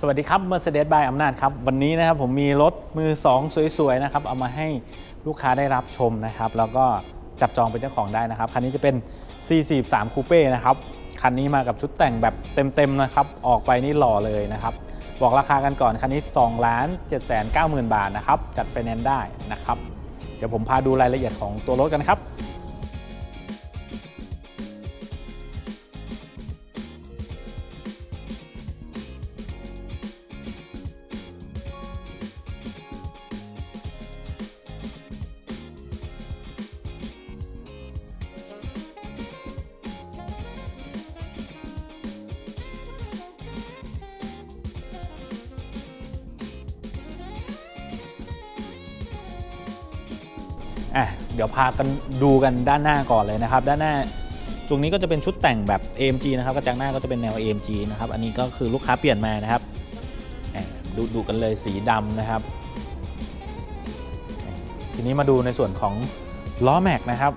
สวัสดีครับ Mercedes by อำนาจครับ วันนี้นะครับผมมีรถมือ 2 สวยๆนะครับเอามาให้ลูกค้าได้รับชมนะครับ แล้วก็จับจองเป็นเจ้าของได้นะครับ คันนี้จะเป็น C43 Coupe นะครับ คันนี้มากับชุดแต่งแบบเต็มๆนะครับ ออกไปนี่หล่อเลยนะครับ บอกราคากันก่อน คันนี้2ล้าน7 9 0 0 0 0 บาทนะครับ จัดไฟแนนซ์ได้นะครับ เดี๋ยวผมพาดูรายละเอียดของตัวรถกันครับ อะเดี๋ยวพากันดูกันด้านหน้าก่อนเลยนะครับ ด้านหน้าตรงนี้ก็จะเป็นชุดแต่งแบบ AMG นะครับกระจังหน้าก็จะเป็นแนว AMG นะครับ อันนี้ก็คือลูกค้าเปลี่ยนมานะครับดูดูกันเลยสีดำนะครับ ทีนี้มาดูในส่วนของล้อแม็กนะครับ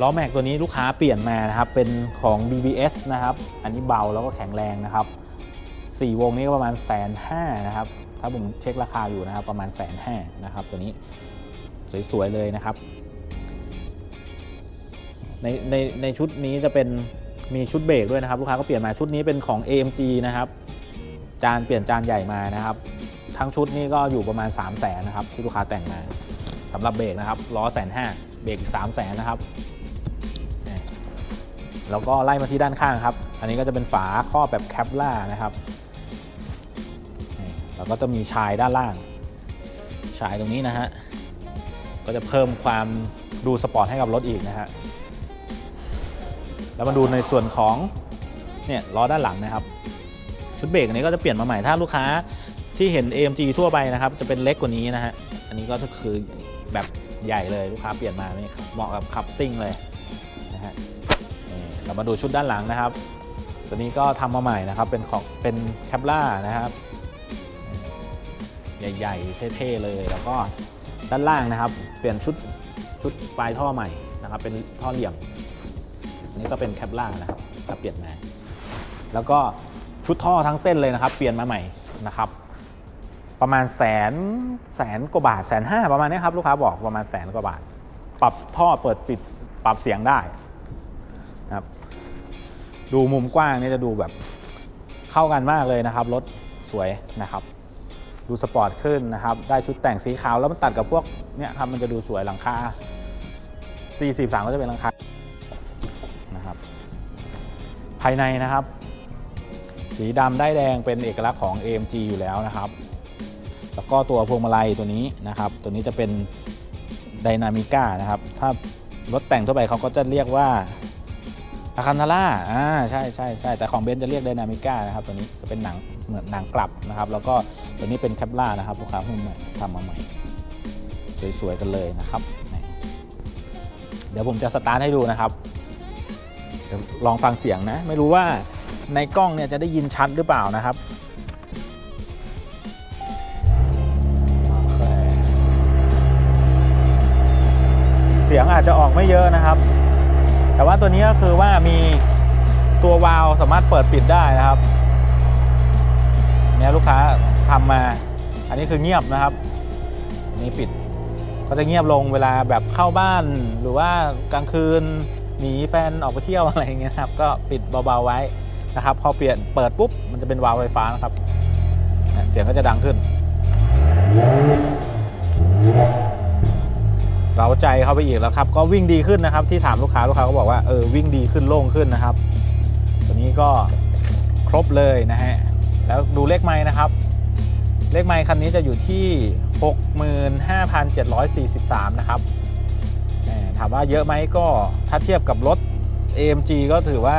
ล้อแม็กตัวนี้ลูกค้าเปลี่ยนมานะครับ เป็นของ BBS นะครับ อันนี้เบาแล้วก็แข็งแรงนะครับสี่วงนี้ก็ประมาณแสนห้านะครับ ถ้าผมเช็คราคาอยู่นะครับ ประมาณแสนห้านะครับ ตัวนี้ สวยๆเลยนะครับ ในในในชุดนี้จะเป็นมีชุดเบรกด้วยนะครับ ลูกค้าก็เปลี่ยนมาชุดนี้เป็นของ AMG นะครับ จานเปลี่ยนจานใหญ่มานะครับ ทั้งชุดนี้ก็อยู่ประมาณ 3 0 0แสนนะครับ ที่ลูกค้าแต่งมาสำหรับเบรกนะครับล้อแสนห้าเบรกสามแสนนะครับแล้วก็ไล่มาที่ด้านข้างครับ อันนี้ก็จะเป็นฝาครอแบบแคปล่านะครับ แล้วก็จะมีชายด้านล่าง ชายตรงนี้นะฮะ ก็จะเพิ่มความดูสปอร์ตให้กับรถอีกนะฮะแล้วมาดูในส่วนของเนี่ยล้อด้านหลังนะครับชุดเบรกอันนี้ก็จะเปลี่ยนมาใหม่ถ้าลูกค้าที่เห็น AMG ทั่วไปนะครับ จะเป็นเล็กกว่านี้นะฮะอันนี้ก็คือแบบใหญ่เลยลูกค้าเปลี่ยนมานี่เหมาะกับขับซิ่งเลยนะฮะนี่เรามาดูชุดด้านหลังนะครับ ตัวนี้ก็ทำมาใหม่นะครับเป็นของเป็นแคปล่านะครับ ใหญ่ๆเท่ๆเลยแล้วก็ ด้านล่างนะครับ เปลี่ยนชุดชุดปลายท่อใหม่นะครับ เป็นท่อเหลี่ยมอันนี้ก็เป็นแคปล่านะครับก็เปลี่ยนมา แล้วก็ชุดท่อทั้งเส้นเลยนะครับ เปลี่ยนมาใหม่นะครับ ประมาณแสนแสนกว่าบาทแสนห้าประมาณนี้ครับลูกค้าบอกประมาณแสนกว่าบาท ปรับท่อเปิดปิดปรับเสียงได้นะครับ ดูมุมกว้างนี่จะดูแบบเข้ากันมากเลยนะครับรถสวยนะครับ ดูสปอร์ตขึ้นนะครับ ได้ชุดแต่งสีขาวแล้วมันตัดกับพวกเนี่ยครับมันจะดูสวยหลังคา 43 ก็จะเป็นหลังคานะครับ ภายในนะครับ สีดำได้แดงเป็นเอกลักษณ์ของ AMG อยู่แล้วนะครับ แล้วก็ตัวพวงมาลัยตัวนี้นะครับ ตัวนี้จะเป็นไดนามิก้านะครับ ถ้ารถแต่งทั่วไปเขาก็จะเรียกว่า อาคันทาร่าอ่าใช่ใช่ใช่แต่ของเบนซ์จะเรียกไดนามิก้านะครับตัวนี้จะเป็นหนังเหมือนหนังกลับนะครับ แล้วก็ตัวนี้เป็นแคปล่านะครับลูกค้าหุ้มใหม่ทำมาใหม่ สวยๆกันเลยนะครับเดี๋ยวผมจะสตาร์ทให้ดูนะครับลองฟังเสียงนะ ไม่รู้ว่าในกล้องเนี่ยจะได้ยินชัดหรือเปล่านะครับเสียงอาจจะออกไม่เยอะนะครับ แต่ว่าตัวนี้ก็คือว่ามีตัววาล์วสามารถเปิดปิดได้นะครับเนี่ยลูกค้าทำมา อันนี้คือเงียบนะครับนี่ปิดก็จะเงียบลงเวลาแบบเข้าบ้านหรือว่ากลางคืนหนีแฟนออกไปเที่ยวอะไรอย่างเงี้ยครับก็ปิดเบาๆไว้นะครับ พอเปลี่ยนเปิดปุ๊บมันจะเป็นวาล์วไฟฟ้านะครับเนี่ยเสียงก็จะดังขึ้น เราใจเข้าไปอีกแล้วครับ ก็วิ่งดีขึ้นนะครับ ที่ถามลูกค้าลูกค้าก็บอกว่าเออวิ่งดีขึ้นโล่งขึ้นนะครับ ตัวนี้ก็ครบเลยนะฮะแล้วดูเลขไม้นะครับ เลขไม้คันนี้จะอยู่ที่ 65,743 นะครับแหมถามว่าเยอะไหมก็ถ้าเทียบกับรถ AMG ก็ถือว่า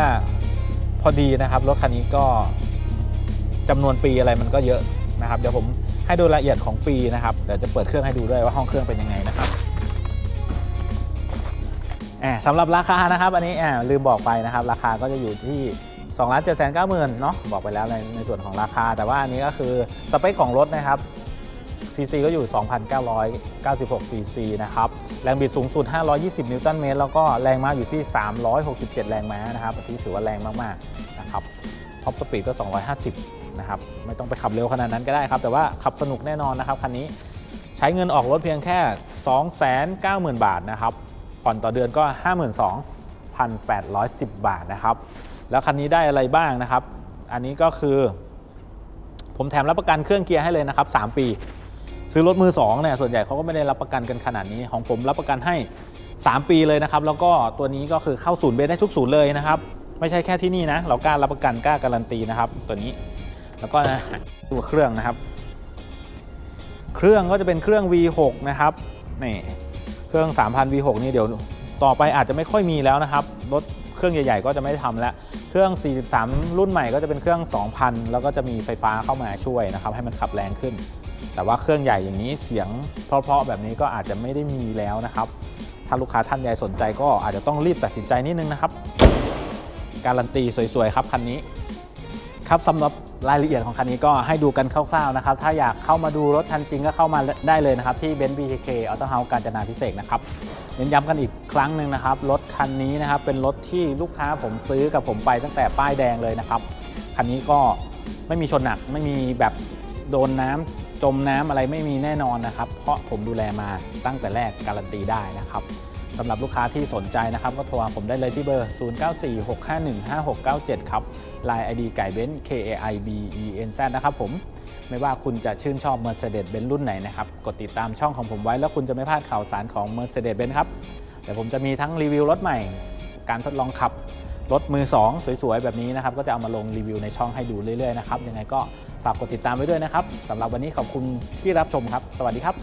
พอดีนะครับ รถคันนี้ก็จำนวนปีอะไรมันก็เยอะนะครับ เดี๋ยวผมให้ดูรายละเอียดของปีนะครับ เดี๋ยวจะเปิดเครื่องให้ดูด้วยว่าห้องเครื่องเป็นยังไงนะครับ สำหรับราคานะครับอันนี้ลืมบอกไปนะครับ ราคาก็จะอยู่ที่2 7 9 0 0 0 0เนาะบอกไปแล้วในในส่วนของราคา แต่ว่าอันนี้ก็คือสเปคของรถนะครับ CC ก็อยู่ 2,996 cc นะครับ แรงบิดสูงสุด 520 นิวตันเมตร แล้วก็แรงม้าอยู่ที่ 367 แรงม้านะครับที่ถือว่าแรงมากๆนะครับท็อปสปีดก็ 250 นะครับ ไม่ต้องไปขับเร็วขนาดนั้นก็ได้ครับ แต่ว่าขับสนุกแน่นอนนะครับ คันนี้ใช้เงินออกรถเพียงแค่ 290,000 บาทนะครับ ผ่อนต่อเดือนก็ 52,810 บาทนะครับ แล้วคันนี้ได้อะไรบ้างนะครับ อันนี้ก็คือ ผมแถมรับประกันเครื่องเกียร์ให้เลยนะครับ 3 ปี ซื้อรถมือ2เนี่ยส่วนใหญ่เขาก็ไม่ได้รับประกันกันขนาดนี้ของผมรับประกันให้ 3 ปีเลยนะครับ แล้วก็ตัวนี้ก็คือเข้าศูนย์เบนได้ทุกศูนย์เลยนะครับ ไม่ใช่แค่ที่นี่นะ เรากล้ารับประกันกล้าการันตีนะครับ ตัวนี้แล้วก็นะตัวเครื่องนะครับ เครื่องก็จะเป็นเครื่อง V6 นะครับนี่ เครื่อง 3,000 V6 นี่เดี๋ยวต่อไปอาจจะไม่ค่อยมีแล้วนะครับ รถเครื่องใหญ่ ๆ ก็จะไม่ทำแล้ว เครื่อง 43 รุ่นใหม่ก็จะเป็นเครื่อง 2,000 แล้วก็จะมีไฟฟ้าเข้ามาช่วยนะครับ ให้มันขับแรงขึ้น แต่ว่าเครื่องใหญ่อย่างนี้เสียงเพราะๆแบบนี้ก็อาจจะไม่ได้มีแล้วนะครับ ถ้าลูกค้าท่านใดสนใจก็อาจจะต้องรีบตัดสินใจนิดนึงนะครับ การันตีสวยๆครับคันนี้ ครับสำหรับรายละเอียดของคันนี้ก็ให้ดูกันคร่าวๆนะครับ ถ้าอยากเข้ามาดูรถคันจริงก็เข้ามาได้เลยนะครับ ที่เบนซ์ BKK Auto House กาญจนาพิเศษนะครับเน้นย้ำกันอีกครั้งหนึ่งนะครับ รถคันนี้นะครับเป็นรถที่ลูกค้าผมซื้อกับผมไปตั้งแต่ป้ายแดงเลยนะครับคันนี้ก็ไม่มีชนหนักไม่มีแบบโดนน้ำจมน้ำอะไรไม่มีแน่นอนนะครับ เพราะผมดูแลมาตั้งแต่แรกการันตีได้นะครับ สำหรับลูกค้าที่สนใจนะครับก็โทรหาผมได้เลยที่เบอร์ 0946515697 ครับ Line ID ไก่เบนซ์ K A I B E N Z นะครับผม ไม่ว่าคุณจะชื่นชอบ Mercedes Benz รุ่นไหนนะครับ กดติดตามช่องของผมไว้แล้วคุณจะไม่พลาดข่าวสารของ Mercedes Benz ครับเดี๋ยวผมจะมีทั้งรีวิวรถใหม่ การทดลองขับรถมือ 2 สวยๆ แบบนี้นะครับ ก็จะเอามาลงรีวิวในช่องให้ดูเรื่อยๆนะครับยังไงก็ฝากกดติดตามไว้ด้วยนะครับสำหรับวันนี้ขอบคุณที่รับชมครับ สวัสดีครับ